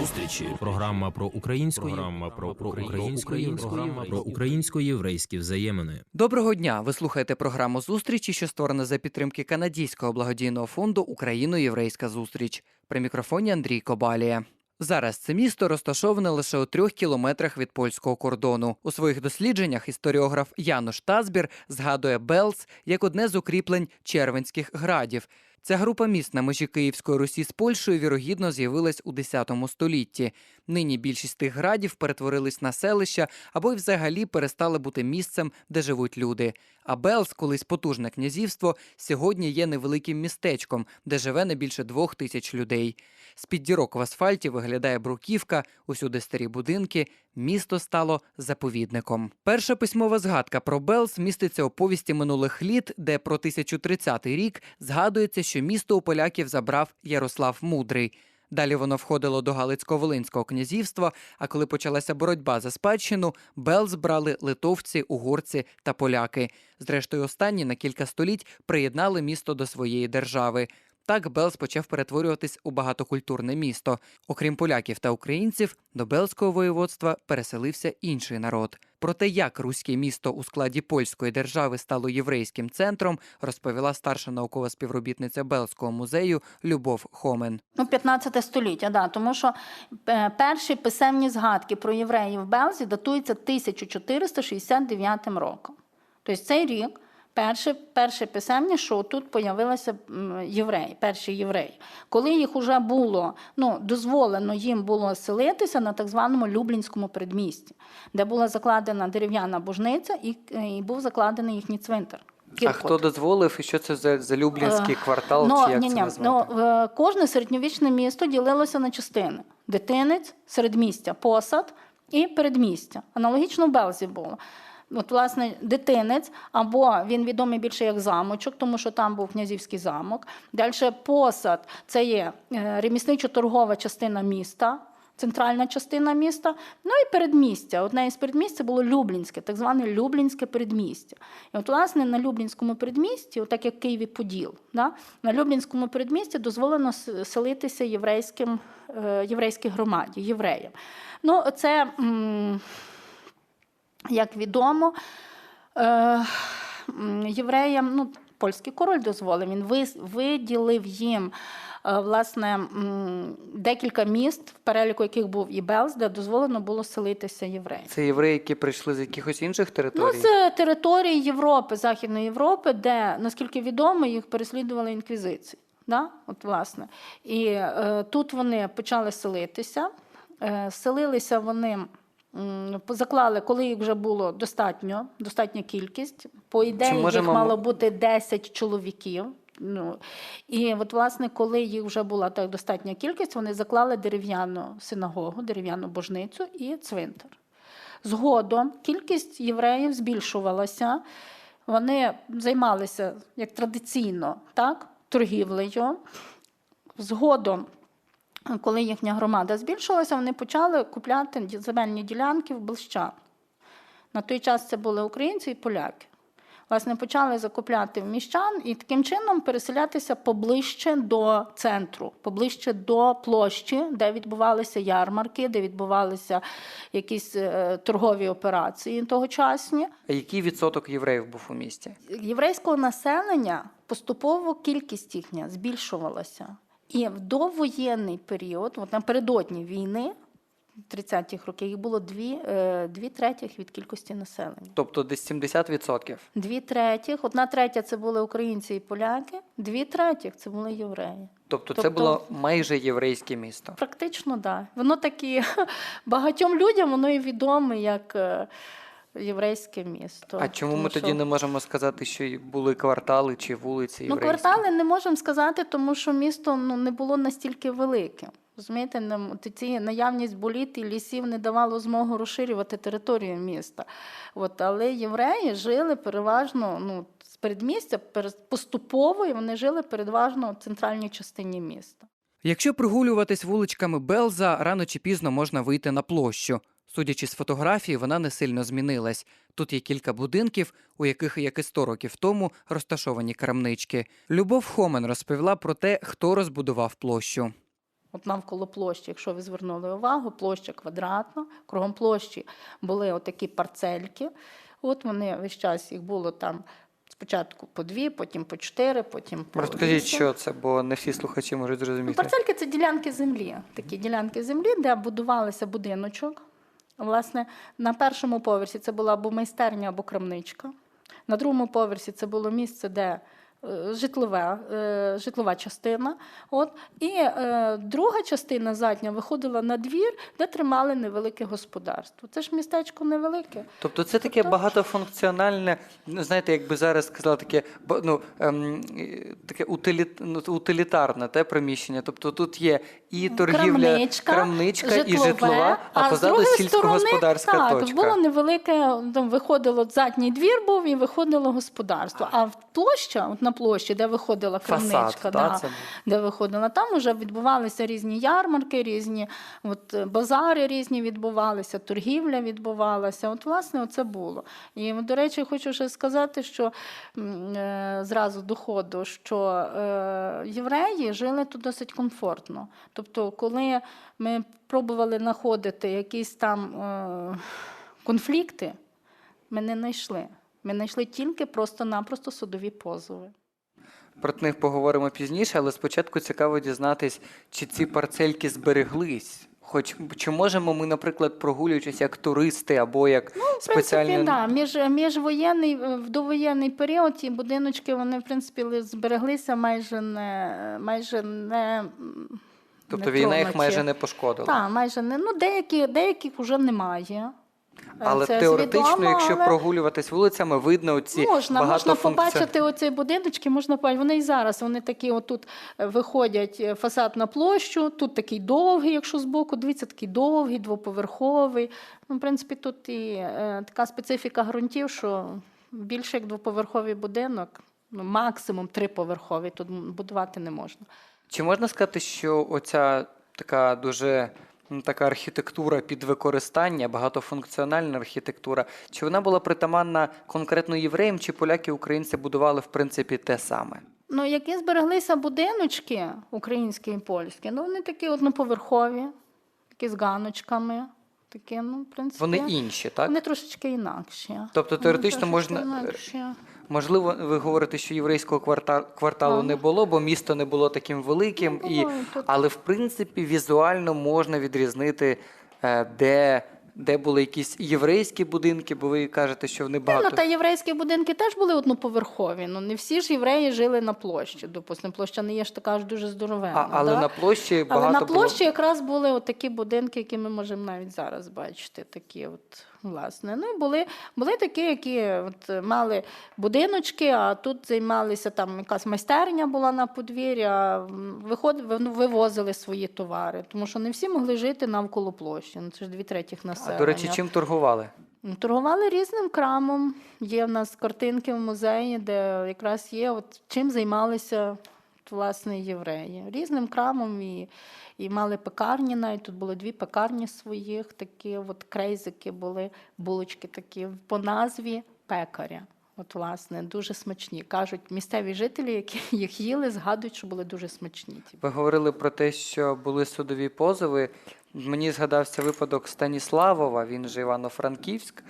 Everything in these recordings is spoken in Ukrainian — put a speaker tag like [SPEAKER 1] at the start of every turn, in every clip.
[SPEAKER 1] Зустрічі. Програма про українську програма про, про української програма про українсько-єврейські взаємини.
[SPEAKER 2] Доброго дня! Ви слухаєте програму зустрічі, що створена за підтримки канадського благодійного фонду Україно-Єврейська зустріч. При мікрофоні Андрій Кобалія. Зараз це місто розташоване лише у трьох кілометрах від польського кордону. У своїх дослідженнях історіограф Януш Тазбір згадує Белс як одне з укріплень червенських градів. Ця група міст на межі Київської Русі з Польщею вірогідно з'явилась у X столітті. Нині більшість тих градів перетворились на селища або й взагалі перестали бути місцем, де живуть люди. А Белс, колись потужне князівство, сьогодні є невеликим містечком, де живе не більше двох тисяч людей. З-під дірок в асфальті виглядає бруківка, усюди старі будинки. Місто стало заповідником. Перша письмова згадка про Белс міститься у повісті минулих літ, де про 1030 рік згадується, що місто у поляків забрав Ярослав Мудрий. Далі воно входило до Галицько-Волинського князівства. А коли почалася боротьба за спадщину, Белз брали литовці, угорці та поляки. Зрештою, останні на кілька століть приєднали місто до своєї держави. Так Белз почав перетворюватись у багатокультурне місто. Окрім поляків та українців, до Белзького воєводства переселився інший народ. Про те, як руське місто у складі польської держави стало єврейським центром, розповіла старша наукова співробітниця Белзького музею Любов Хомен.
[SPEAKER 3] Ну, 15 століття, да, тому що е, перші писемні згадки про євреїв в Белзі датуються 1469 роком. Тобто цей рік перше, перше писемні, що тут появилися євреї, перші євреї. Коли їх вже було ну, дозволено їм було селитися на так званому Люблінському передмісті, де була закладена дерев'яна божниця і, і був закладений їхній цвинтар.
[SPEAKER 2] А хто дозволив і що це за, за Люблінський квартал?
[SPEAKER 3] Ну,
[SPEAKER 2] чи як
[SPEAKER 3] ні,
[SPEAKER 2] це
[SPEAKER 3] ні,
[SPEAKER 2] назвати?
[SPEAKER 3] ну, е, кожне середньовічне місто ділилося на частини: дитинець, середмістя, посад і передмістя. Аналогічно в Белзі було. От, власне, дитинець, або він відомий більше як замочок, тому що там був князівський замок. Далі посад це є е, ремісничо-торгова частина міста. Центральна частина міста, ну і передмістя. Одне із передмістя було Люблінське, так зване Люблінське передмістя. І от, власне, на Люблінському передмісті, так як Києві Поділ, да, на Люблінському передмісті дозволено селитися єврейським, е, єврейській громаді, євреям. Ну, це, м, як відомо, е, євреям, ну, польський король дозволив, він виділив їм. е, Власне, декілька міст, в переліку яких був і Белз, де дозволено було селитися євреям.
[SPEAKER 2] Це євреї, які прийшли з якихось інших
[SPEAKER 3] Ну,
[SPEAKER 2] територій?
[SPEAKER 3] з території Європи, Західної Європи, де, наскільки відомо, їх переслідували інквізиції. Да? От, власне. І е, тут вони почали селитися. Е, селилися вони, заклали, коли їх вже було достатньо, достатня кількість. По ідеї, їх
[SPEAKER 2] можемо ми-
[SPEAKER 3] мало бути 10 чоловіків. Ну, і от, власне, коли їх вже була так достатня кількість, вони заклали дерев'яну синагогу, дерев'яну божницю і цвинтар. Згодом кількість євреїв збільшувалася. Вони займалися як традиційно, так, торгівлею. Згодом, коли їхня громада збільшилася, вони почали купляти земельні ділянки в Блищан. На той час це були українці і поляки. Власне, почали закупляти в міщан і таким чином переселятися поближче до центру, поближче до площі, де відбувалися ярмарки, де відбувалися якісь е, торгові операції тогочасні.
[SPEAKER 2] А який відсоток євреїв був у місті?
[SPEAKER 3] Єврейського населення поступово кількість їхня збільшувалася. І в довоєнний період, от напередодні війни, 30-х років, їх було дві, е, дві третіх від кількості населення.
[SPEAKER 2] Тобто десь 70%.
[SPEAKER 3] Дві третіх, одна третя це були українці і поляки, дві третіх це були євреї.
[SPEAKER 2] Тобто, це
[SPEAKER 3] Тобто-
[SPEAKER 2] було майже єврейське місто.
[SPEAKER 3] Практично, так. Да. Воно такі багатьом людям воно і відоме як е, єврейське місто.
[SPEAKER 2] А чому
[SPEAKER 3] Тому
[SPEAKER 2] ми
[SPEAKER 3] що-
[SPEAKER 2] тоді не можемо сказати, що й були квартали чи вулиці
[SPEAKER 3] Ну, квартали не можемо сказати, тому що місто ну, не було настільки великим. Розумієте, нам ці наявність боліт і лісів не давало змогу розширювати територію міста. От, але євреї жили переважно ну, з передмістя, поступово і вони жили переважно в центральній частині міста.
[SPEAKER 2] Якщо прогулюватись вуличками Белза, рано чи пізно можна вийти на площу. Судячи з фотографії, вона не сильно змінилась. Тут є кілька будинків, у яких, як і 100 років тому, розташовані крамнички. Любов Хомен розповіла про те, хто розбудував площу.
[SPEAKER 3] От навколо площі, якщо ви звернули увагу, площа квадратна, кругом площі були отакі парцельки. От вони весь час їх було там спочатку по дві, потім по чотири, потім по
[SPEAKER 2] Розкажіть, що це, бо не всі слухачі можуть
[SPEAKER 3] Ну,
[SPEAKER 2] зрозуміти.
[SPEAKER 3] Парцельки це ділянки землі. Такі ділянки землі, де будувалися будиночок. Власне, на першому поверсі це була або майстерня, або крамничка. На другому поверсі це було місце, де житлове, е, житлова частина. От. І е, друга частина задня виходила на двір, де тримали невелике господарство. Це ж містечко невелике.
[SPEAKER 2] Тобто це таке багатофункціональне, ну, знаєте, як би зараз сказала, таке, ну, ем, е, таке ну, утилітарне те приміщення. Тобто тут є і торгівля,
[SPEAKER 3] Крамничка,
[SPEAKER 2] крамничка і житлова, а,
[SPEAKER 3] з
[SPEAKER 2] позаду сільськогосподарська точка.
[SPEAKER 3] Так, було невелике, там виходило задній двір був і виходило господарство. А в площа, от на площі, де виходила
[SPEAKER 2] Фасад,
[SPEAKER 3] крамничка,
[SPEAKER 2] та,
[SPEAKER 3] да,
[SPEAKER 2] це
[SPEAKER 3] де виходила, там вже відбувалися різні ярмарки, різні от, е, базари різні відбувалися, торгівля відбувалася. От, власне, це було. І, до речі, хочу ще сказати, що е, зразу до ходу, що е, євреї жили тут досить комфортно. Тобто, коли ми пробували знаходити якісь там е, конфлікти, ми не знайшли. Ми знайшли тільки просто-напросто судові позови.
[SPEAKER 2] Про них поговоримо пізніше, але спочатку цікаво дізнатись, чи ці парцельки збереглись. Хоч чи можемо ми, наприклад, прогулюючись як туристи або як
[SPEAKER 3] Ну, В
[SPEAKER 2] спеціально
[SPEAKER 3] принципі, да. Між, міжвоєнний, е, в довоєнний період ті будиночки вони, в принципі, збереглися майже не. Майже не
[SPEAKER 2] тобто
[SPEAKER 3] не
[SPEAKER 2] війна їх майже не пошкодила.
[SPEAKER 3] Так, майже не. Ну, деякі, деяких вже немає. Е,
[SPEAKER 2] Але
[SPEAKER 3] це
[SPEAKER 2] теоретично,
[SPEAKER 3] свідомо,
[SPEAKER 2] якщо
[SPEAKER 3] але
[SPEAKER 2] прогулюватись вулицями, видно оці
[SPEAKER 3] можна, можна побачити оці будиночки, можна побачити. Вони і зараз вони такі отут е, виходять е, фасад на площу, тут такий довгий, якщо збоку, дивіться, такий довгий, двоповерховий. Ну, в принципі, тут і е, така специфіка ґрунтів, що більше як двоповерховий будинок, ну, максимум триповерховий, тут будувати не можна.
[SPEAKER 2] Чи можна сказати, що оця така дуже така архітектура під використання, багатофункціональна архітектура, чи вона була притаманна конкретно євреям, чи поляки українці будували в принципі те саме?
[SPEAKER 3] Ну, які збереглися будиночки українські і польські, ну вони такі одноповерхові, такі з ганочками. Такі, ну, в принципі,
[SPEAKER 2] Вони інші, так?
[SPEAKER 3] Вони трошечки інакші.
[SPEAKER 2] Тобто теоретично можна-
[SPEAKER 3] інакші.
[SPEAKER 2] Можливо, ви говорите, що єврейського кварта- кварталу
[SPEAKER 3] Ага.
[SPEAKER 2] не було, бо місто не було таким великим,
[SPEAKER 3] Ну,
[SPEAKER 2] і... але в принципі візуально можна відрізнити, е, де, де були якісь єврейські будинки, бо ви кажете, що вони
[SPEAKER 3] Ну, та єврейські будинки теж були одноповерхові. Ну, не всі ж євреї жили на площі. Допустимо, площа не є ж така ж дуже здоровенна.
[SPEAKER 2] А, але
[SPEAKER 3] да?
[SPEAKER 2] на площі багато
[SPEAKER 3] Але на
[SPEAKER 2] було.
[SPEAKER 3] якраз були от такі будинки, які ми можемо навіть зараз бачити. Такі от, власне. Ну, були, були такі, які от, мали будиночки, а тут займалися там якась майстерня була на а м, ну, вивозили свої товари. Тому що не всі могли жити навколо площі. Ну, це ж дві третіх
[SPEAKER 2] А, до речі, чим торгували?
[SPEAKER 3] Ну, Торгували різним крамом. Є в нас картинки в музеї, де якраз є, от, чим займалися власне євреї. Різним крамом і, і мали пекарні навіть. Тут було дві пекарні своїх, такі от крейзики були, булочки такі по назві пекаря. От, власне, дуже смачні. Кажуть, місцеві жителі, які їх їли, згадують, що були дуже смачні.
[SPEAKER 2] Ви говорили про те, що були судові позови. Мені згадався випадок Станіславова, він же Івано-Франківськ.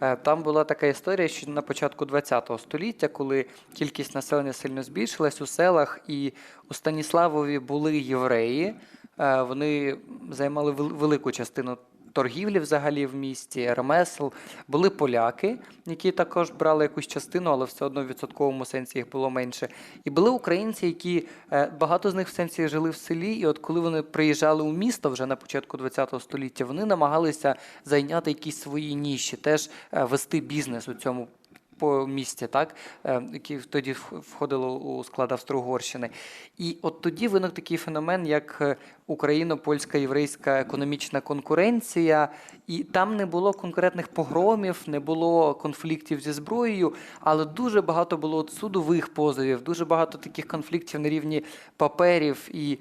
[SPEAKER 2] Е, Там була така історія, що на початку ХХ століття, коли кількість населення сильно збільшилась у селах, і у Станіславові були євреї, вони займали велику частину торгівлі взагалі в місті, ремесел. Були поляки, які також брали якусь частину, але все одно в відсотковому сенсі їх було менше. І були українці, які е, багато з них в сенсі жили в селі. І от коли вони приїжджали у місто вже на початку ХХ століття, вони намагалися зайняти якісь свої ніші, теж е, вести бізнес у цьому. По місті, так, е, які тоді вх- входило у склад Австро-Угорщини. І от тоді виник такий феномен, як е, україно-польська єврейська економічна конкуренція, і там не було конкретних погромів, не було конфліктів зі зброєю, але дуже багато було судових позовів, дуже багато таких конфліктів на рівні паперів і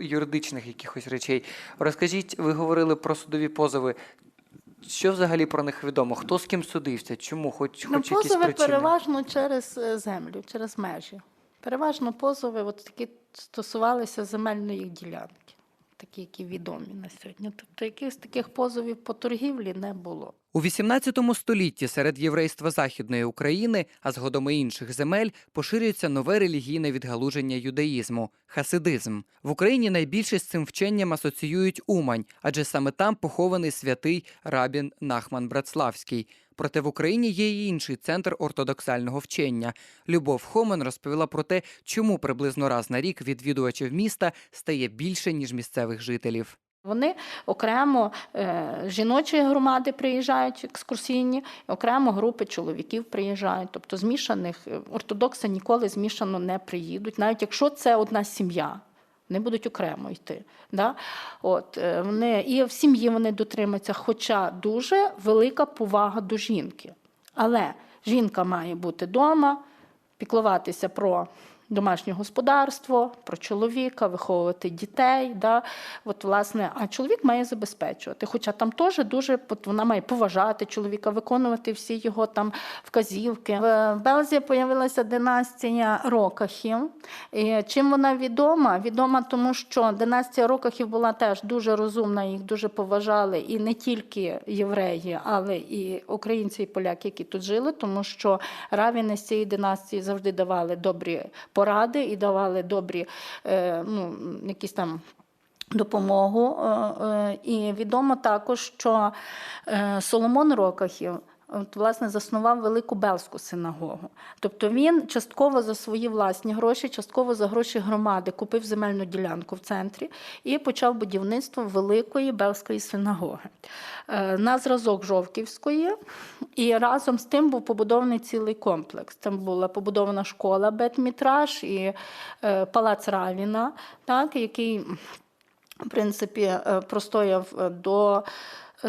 [SPEAKER 2] юридичних якихось речей. Розкажіть, ви говорили про судові позови. Що взагалі про них відомо? Хто з ким судився? Чому? Хоч,
[SPEAKER 3] Ну,
[SPEAKER 2] хоч якісь
[SPEAKER 3] позови
[SPEAKER 2] причини?
[SPEAKER 3] переважно через е, землю, через межі. Переважно позови от такі стосувалися земельної ділянки, такі, які відомі на сьогодні. Тобто якихось таких позовів по торгівлі не було.
[SPEAKER 2] У 18 столітті серед єврейства Західної України, а згодом і інших земель, поширюється нове релігійне відгалуження юдаїзму хасидизм. В Україні найбільше з цим вченням асоціюють Умань, адже саме там похований святий рабін Нахман Братславський. Проте в Україні є і інший центр ортодоксального вчення. Любов Хомен розповіла про те, чому приблизно раз на рік відвідувачів міста стає більше ніж місцевих жителів.
[SPEAKER 3] Вони окремо е, жіночі громади приїжджають екскурсійні, окремо групи чоловіків приїжджають. Тобто змішаних е, ортодокси ніколи змішано не приїдуть, навіть якщо це одна сім'я. Вони будуть окремо йти. Да? От, е, вони, і в сім'ї вони дотримуються, хоча дуже велика повага до жінки. Але жінка має бути вдома, піклуватися про домашнє господарство, про чоловіка, виховувати дітей. Да? От, власне, а чоловік має забезпечувати. Хоча там теж дуже от вона має поважати чоловіка, виконувати всі його там вказівки. В Белзі з'явилася династія Рокахів. І чим вона відома? Відома тому, що династія Рокахів була теж дуже розумна, їх дуже поважали і не тільки євреї, але і українці і поляки, які тут жили, тому що равіни з цієї династії завжди давали добрі поради і давали добрі е, ну, якісь там. Допомогу. Е, е, І відомо також, що Соломон Рокахів от, власне, заснував Велику Белську синагогу. Тобто він частково за свої власні гроші, частково за гроші громади купив земельну ділянку в центрі і почав будівництво Великої Белської синагоги Е, на зразок Жовківської. І разом з тим був побудований цілий комплекс. Там була побудована школа Бетмітраж і е, палац Равіна, так, який в принципі, е, простояв до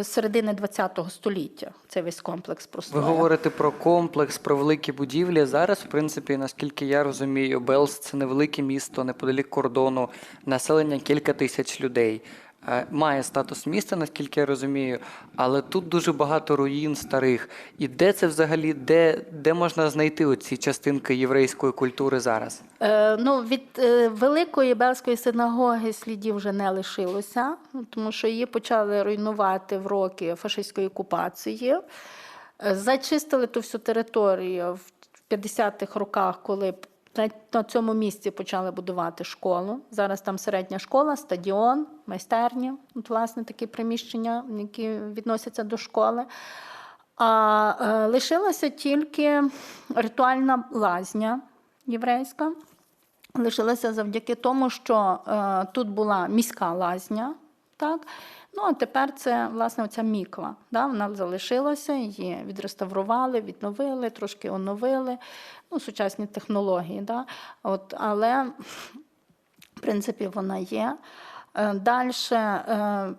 [SPEAKER 3] середини ХХ століття. Це весь комплекс
[SPEAKER 2] Ви
[SPEAKER 3] простояв.
[SPEAKER 2] говорите про комплекс, про великі будівлі. Зараз, в принципі, наскільки я розумію, Белс це невелике місто неподалік кордону, населення кілька тисяч людей. Е, Має статус міста, наскільки я розумію, але тут дуже багато руїн старих. І де це взагалі, де, де можна знайти оці частинки єврейської культури зараз?
[SPEAKER 3] Е, ну, від е, Великої Белської синагоги слідів вже не лишилося, тому що її почали руйнувати в роки фашистської окупації. Е, Зачистили ту всю територію в 50-х роках, коли на- цьому місці почали будувати школу. Зараз там середня школа, стадіон, майстерні, от, власне, такі приміщення, які відносяться до школи. А е, лишилася тільки ритуальна лазня єврейська. Лишилася завдяки тому, що е, тут була міська лазня. Так? Ну, а тепер це власне оця міква. Да? Вона залишилася, її відреставрували, відновили, трошки оновили. Ну, сучасні технології. Да? От, але, в принципі, вона є. Далі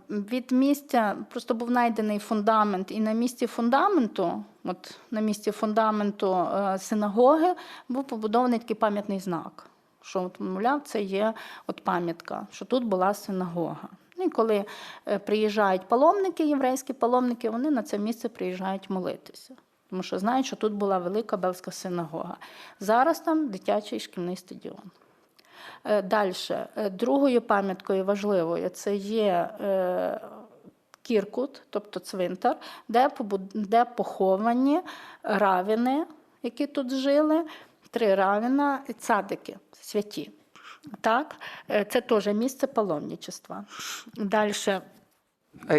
[SPEAKER 3] від місця просто був знайдений фундамент, і на місці фундаменту, от на місці фундаменту е, синагоги, був побудований такий пам'ятний знак. Що, от, мовляв, це є от пам'ятка, що тут була синагога. Ну, і коли е, приїжджають паломники, єврейські паломники, вони на це місце приїжджають молитися. Тому що знають, що тут була велика Белська синагога. Зараз там дитячий шкільний стадіон. Далі, другою пам'яткою важливою це є е, Кіркут, тобто цвинтар, де, поховані равіни, які тут жили, три равіна цадики святі. Так, е, це теж місце паломничества. Далі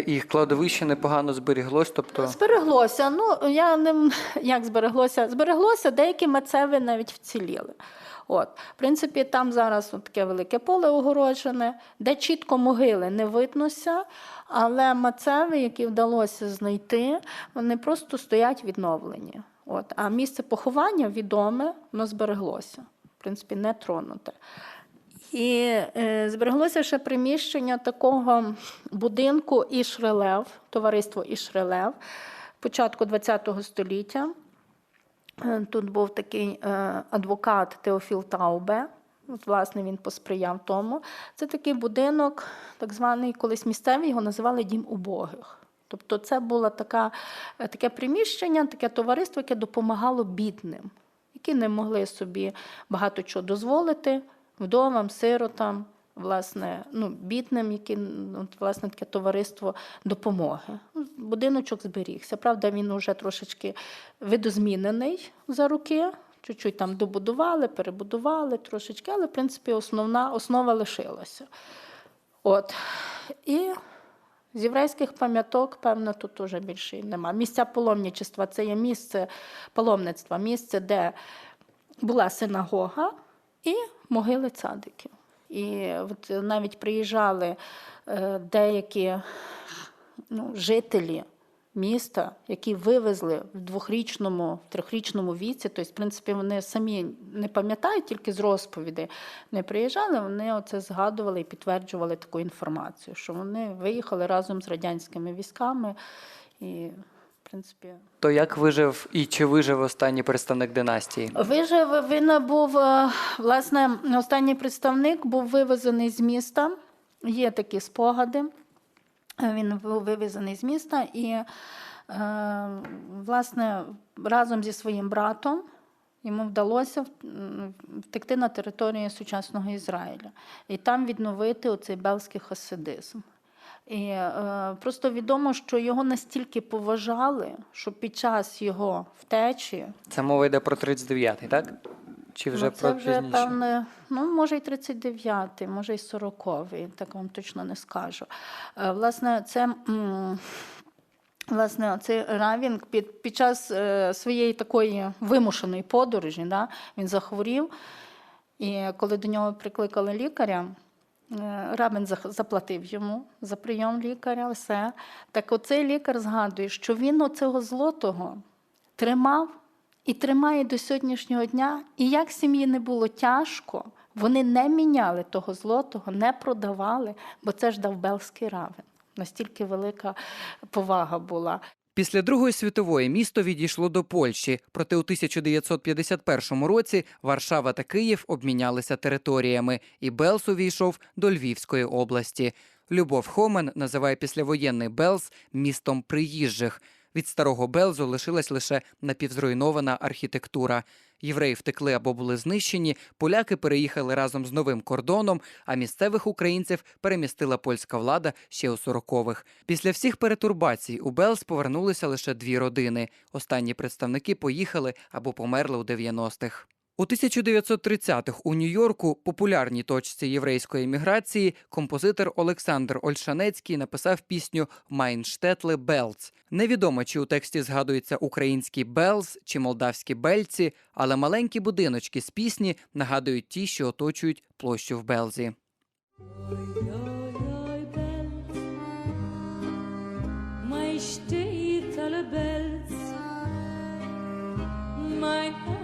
[SPEAKER 2] Їх кладовище непогано зберіглось, тобто
[SPEAKER 3] Збереглося. Ну, я не як збереглося? Збереглося, деякі мацеви навіть вціліли. От, в принципі, там зараз от таке велике поле огороджене, де чітко могили не виднося, але мацеви, які вдалося знайти, вони просто стоять відновлені. От, а місце поховання відоме, воно збереглося. В принципі, не тронуте. І е, збереглося ще приміщення такого будинку Ішрелев, товариство Ішрелев, початку ХХ століття. Е, Тут був такий е, адвокат Теофіл Таубе. От, власне, він посприяв тому. Це такий будинок, так званий колись місцевий, його називали Дім убогих. Тобто, це було така, е, таке приміщення, таке товариство, яке допомагало бідним які не могли собі багато чого дозволити вдовам, сиротам, власне, ну, бідним, які ну, от, власне таке товариство допомоги. Ну, Будиночок зберігся. Правда, він вже трошечки видозмінений за роки. Чуть-чуть там добудували, перебудували трошечки, але в принципі основна основа лишилася. От. І з єврейських пам'яток, певно, тут уже більше нема. Місця паломничества це є місце паломництва, місце, де була синагога і могили цадиків. І от навіть приїжджали е, деякі ну, жителі міста, які вивезли в двохрічному, в трьохрічному віці, тобто, в принципі, вони самі не пам'ятають, тільки з розповідей не приїжджали, вони оце згадували і підтверджували таку інформацію, що вони виїхали разом з радянськими військами і, в принципі,
[SPEAKER 2] То як вижив і чи вижив останній представник династії?
[SPEAKER 3] Вижив він був е, власне останній представник був вивезений з міста. Є такі спогади. Він був вивезений з міста і, е, власне, разом зі своїм братом йому вдалося втекти на територію сучасного Ізраїля і там відновити оцей белський хасидизм. І е, просто відомо, що його настільки поважали, що під час його втечі
[SPEAKER 2] Це мова йде про 39-й, так? Чи вже
[SPEAKER 3] ну, це
[SPEAKER 2] про
[SPEAKER 3] вже,
[SPEAKER 2] пізніше?
[SPEAKER 3] певне, ну, може, і 39-й, може, і 40-й, так вам точно не скажу. Е, Власне, це. м, Власне, цей Равін під, під час е, своєї такої вимушеної подорожі да, він захворів, і коли до нього прикликали лікаря, е, Рабин заплатив йому за прийом лікаря, все. Так оцей лікар згадує, що він оцього злотого тримав і тримає до сьогоднішнього дня. І як сім'ї не було тяжко, вони не міняли того злотого, не продавали, бо це ж дав Белський равен. Настільки велика повага була.
[SPEAKER 2] Після Другої світової місто відійшло до Польщі, проте у 1951 році Варшава та Київ обмінялися територіями, і Белс увійшов до Львівської області. Любов Хомен називає післявоєнний Белс містом приїжджих. Від старого Белзу лишилась лише напівзруйнована архітектура. Євреї втекли або були знищені, поляки переїхали разом з новим кордоном, а місцевих українців перемістила польська влада ще у 40-х. Після всіх перетурбацій у Белз повернулися лише дві родини. Останні представники поїхали або померли у 90-х. У 1930-х у Нью-Йорку, популярній точці єврейської еміграції, композитор Олександр Ольшанецький написав пісню Майнштетле Белц. Невідомо, чи у тексті згадується український Белз чи молдавські бельці, але маленькі будиночки з пісні нагадують ті, що оточують площу в Белзі.
[SPEAKER 4] Mein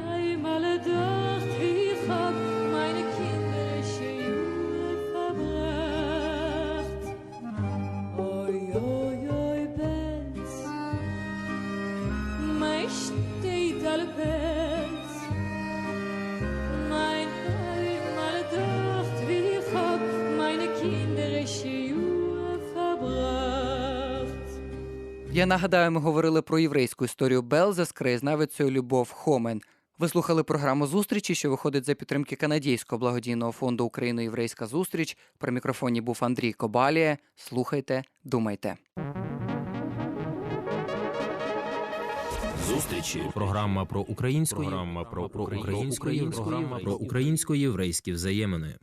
[SPEAKER 2] Я нагадаю, ми говорили про єврейську історію Белза з краєзнавицею Любов Хомен. Ви слухали програму зустрічі, що виходить за підтримки канадійського благодійного фонду Україно-Єврейська зустріч. При мікрофоні був Андрій Кобалія. Слухайте, думайте.
[SPEAKER 1] Зустрічі. Програма про українську програма про, про українську програма про українсько-єврейські взаємини.